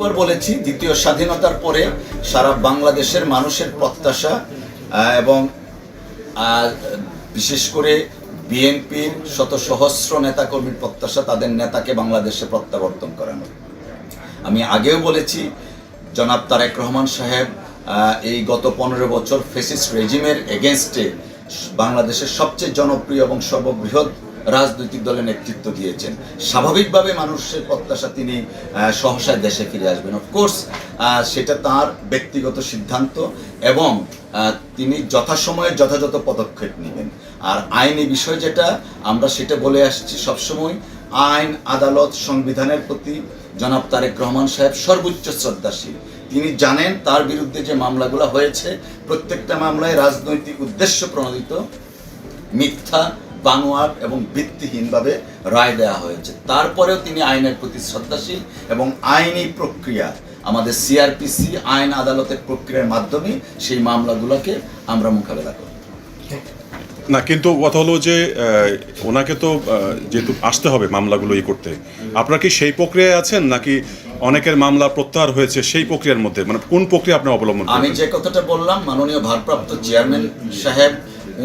বলেছি, দ্বিতীয় স্বাধীনতার পরে সারা বাংলাদেশের মানুষের প্রত্যাশা এবং বিশেষ করে বিএনপির শত সহস্র নেতাকর্মীর প্রত্যাশা, তাদের নেতাকে বাংলাদেশে প্রত্যাবর্তন করানো। আমি আগেও বলেছি, জনাব তারেক রহমান সাহেব এই গত পনেরো বছর ফেসিস রেজিমের এগেনস্টে বাংলাদেশের সবচেয়ে জনপ্রিয় এবং সর্ববৃহৎ রাজনৈতিক দলের নেতৃত্ব দিয়েছেন। স্বাভাবিকভাবে মানুষের প্রত্যাশা তিনি সহসায় দেশে ফিরে আসবেন। অফকোর্স সেটা তার ব্যক্তিগত সিদ্ধান্ত এবং তিনি যথাসময়ে যথাযথ পদক্ষেপ নেবেন। আর আইনি বিষয় যেটা, আমরা সেটা বলে আসছি সবসময়, আইন, আদালত, সংবিধানের প্রতি জনাব তারেক রহমান সাহেব সর্বোচ্চ শ্রদ্ধাশীল। তিনি জানেন তার বিরুদ্ধে যে মামলাগুলো হয়েছে, প্রত্যেকটা মামলায় রাজনৈতিক উদ্দেশ্য প্রণোদিত, মিথ্যা বানোয়াট এবং ভিত্তিহীনভাবে রায় দেওয়া হয়েছে। তারপরেও তিনি আইনের প্রতি শ্রদ্ধাশীল এবং আইনি প্রক্রিয়া আমাদের সিআরপিসি আইন আদালতের প্রক্রিয়ার মাধ্যমে সেই মামলাগুলোকে আমরা মোকাবেলা করি না কিন্তু কথা হলো যে ওনাকে তো যেহেতু আসতে হবে মামলাগুলো ই করতে আপনারা কি সেই প্রক্রিয়ায় আছেন নাকি অনেকের মামলা প্রত্যাহার হয়েছে সেই প্রক্রিয়ার মধ্যে? মানে কোন প্রক্রিয়া আপনি অবলম্বন আমি যে কথাটা বললাম মাননীয় ভারপ্রাপ্ত চেয়ারম্যান সাহেব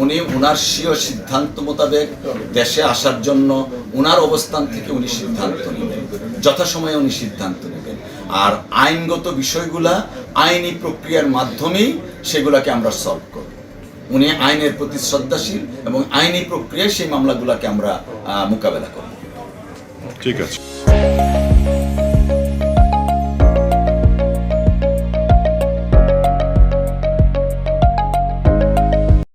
উনি উনার স্বীয় সিদ্ধান্ত মোতাবেক দেশে আসার জন্য উনার অবস্থান থেকে উনি সিদ্ধান্ত নেবেন যথাসময়ে উনি সিদ্ধান্ত নেবেন আর আইনগত বিষয়গুলা, আইনি প্রক্রিয়ার মাধ্যমেই সেগুলাকে আমরা সলভ করব। উনি আইনের প্রতি শ্রদ্ধাশীল এবং আইনি প্রক্রিয়ায় সেই মামলাগুলোকে আমরা মোকাবেলা করব। ঠিক আছে।